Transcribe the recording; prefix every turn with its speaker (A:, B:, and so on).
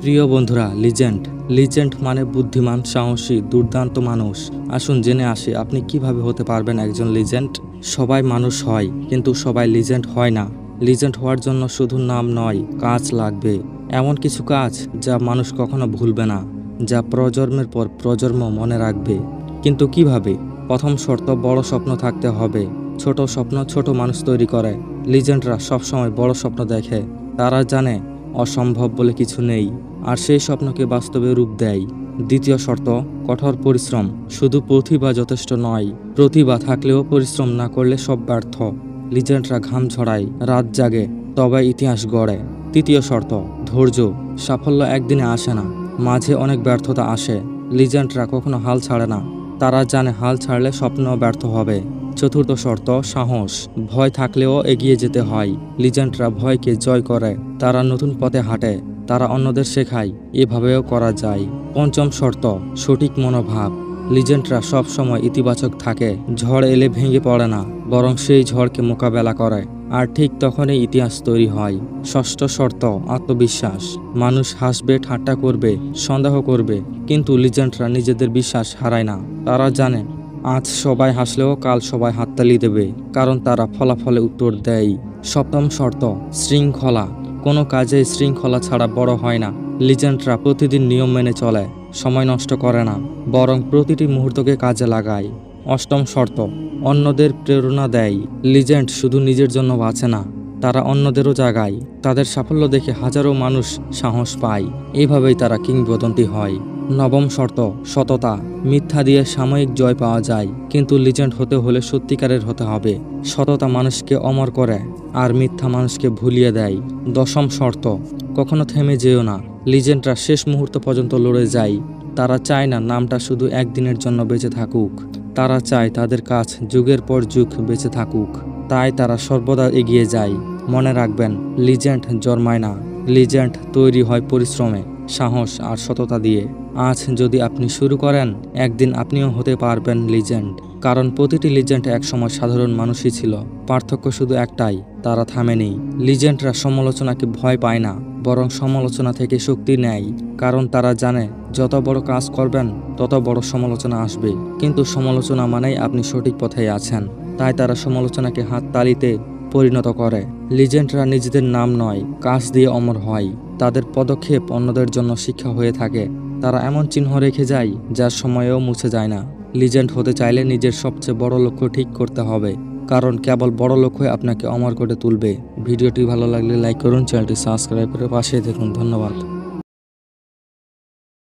A: প্রিয় বন্ধুরা legend legend মানে বুদ্ধিমান, সাহসী, দুর্দান্ত মানুষ। আসুন জেনে আসি আপনি কীভাবে হতে পারবেন একজন লিজেন্ড সবাই মানুষ হয়, কিন্তু সবাই লিজেন্ড হয় না। লিজেন্ড হওয়ার জন্য শুধু নাম নয়, কাজ লাগবে। এমন কিছু কাজ যা মানুষ কখনো ভুলবে না, যা প্রজন্মের পর প্রজন্ম মনে রাখবে। কিন্তু কীভাবে? প্রথম শর্ত, বড় স্বপ্ন থাকতে হবে। ছোট স্বপ্ন ছোট মানুষ তৈরি করে। লিজেন্ডরা সবসময় বড় স্বপ্ন দেখে। তারা জানে, অসম্ভব বলে কিছু নেই। আর সেই স্বপ্নকে বাস্তবে রূপ দেয়। দ্বিতীয় শর্ত, কঠোর পরিশ্রম। শুধু প্রতিভা যথেষ্ট নয়, প্রতিভা থাকলেও পরিশ্রম না করলে সব ব্যর্থ। লিজেন্ডরা ঘাম ঝরায়, রাত জাগে, তবে ইতিহাস গড়ে। তৃতীয় শর্ত, ধৈর্য। সাফল্য একদিনে আসে না, মাঝে অনেক ব্যর্থতা আসে। লিজেন্ডরা কখনো হাল ছাড়ে না, তারা জানে হাল ছাড়লে স্বপ্ন ব্যর্থ হবে। চতুর্থ শর্ত, সাহস। ভয় থাকলেও এগিয়ে যেতে হয়। লিজেন্ডরা ভয়কে জয় করে, তারা নতুন পথে হাঁটে। তারা অন্যদের শেখায়, এভাবেও করা যায়। পঞ্চম শর্ত, সঠিক মনোভাব। লিজেন্ডরা সব সময় ইতিবাচক থাকে, ঝড় এলে ভেঙে পড়ে না, বরং সেই ঝড়কে মোকাবেলা করে। আর ঠিক তখনই ইতিহাস তৈরি হয়। ষষ্ঠ শর্ত, আত্মবিশ্বাস। মানুষ হাসবে, ঠাট্টা করবে, সন্দেহ করবে, কিন্তু লিজেন্ডরা নিজেদের বিশ্বাস হারায় না। তারা জানে, আজ সবাই হাসলেও কাল সবাই হাততালি দেবে, কারণ তারা ফলাফলে উত্তর দেয়। সপ্তম শর্ত, শৃঙ্খলা। কোনো কাজে শৃঙ্খলা ছাড়া বড় হয় না। লিজেন্ডরা প্রতিদিন নিয়ম মেনে চলে, সময় নষ্ট করে না, বরং প্রতিটি মুহূর্তকে কাজে লাগায়। অষ্টম শর্ত, অন্যদের প্রেরণা দেয়। লিজেন্ড শুধু নিজের জন্য বাঁচে না, তারা অন্যদেরও জাগায়। তাদের সাফল্য দেখে হাজারো মানুষ সাহস পায়। এইভাবেই তারা কিংবদন্তি হয়। নবম শর্ত, সততা। মিথ্যা দিয়ে সাময়িক জয় পাওয়া যায়, কিন্তু লিজেন্ড হতে হলে সত্যিকারের হতে হবে। সততা মানুষকে অমর করে। আর মিথ্যা মানুষকে ভুলিয়ে দেয়। দশম শর্ত, কখনো থেমে যেও না। লিজেন্ডরা শেষ মুহূর্ত পর্যন্ত লড়ে যায়। তারা চায় না নামটা শুধু একদিনের জন্য বেঁচে থাকুক। তারা চায় তাদের কাজ যুগের পর যুগ বেঁচে থাকুক। তাই তারা সর্বদা এগিয়ে যায়। মনে রাখবেন, লিজেন্ড জন্মায় না। লিজেন্ড তৈরি হয় পরিশ্রমে, সাহস আর সততা দিয়ে। আজ যদি আপনি শুরু করেন, একদিন আপনিও হতে পারবেন লিজেন্ড। কারণ প্রতিটি লিজেন্ড একসময় সাধারণ মানুষই ছিল। পার্থক্য শুধু একটাই, তারা থামেনি। লিজেন্ডরা সমালোচনাকে ভয় পায় না, বরং সমালোচনা থেকে শক্তি নেয়। কারণ তারা জানে, যত বড় কাজ করবেন, তত বড় সমালোচনা আসবে। কিন্তু সমালোচনা মানেই আপনি সঠিক পথে আছেন। তাই তারা সমালোচনাকে হাত তালিতে পরিণত করে। লিজেন্ডরা নিজেদের নাম নয়, কাজ দিয়ে অমর হয়। তাদের পদক্ষেপ অন্যদের জন্য শিক্ষা হয়ে থাকে। তারা এমন চিহ্ন রেখে যায়, যার সময়েও মুছে যায় না। লিজেন্ড হতে চাইলে নিজের সবচেয়ে বড় লক্ষ্য ঠিক করতে হবে, কারণ কেবল বড় লক্ষ্যই আপনাকে অমর করে তুলবে। ভিডিওটি ভালো লাগলে লাইক করুন, চ্যানেলটি সাবস্ক্রাইব করে পাশে দেখুন। ধন্যবাদ।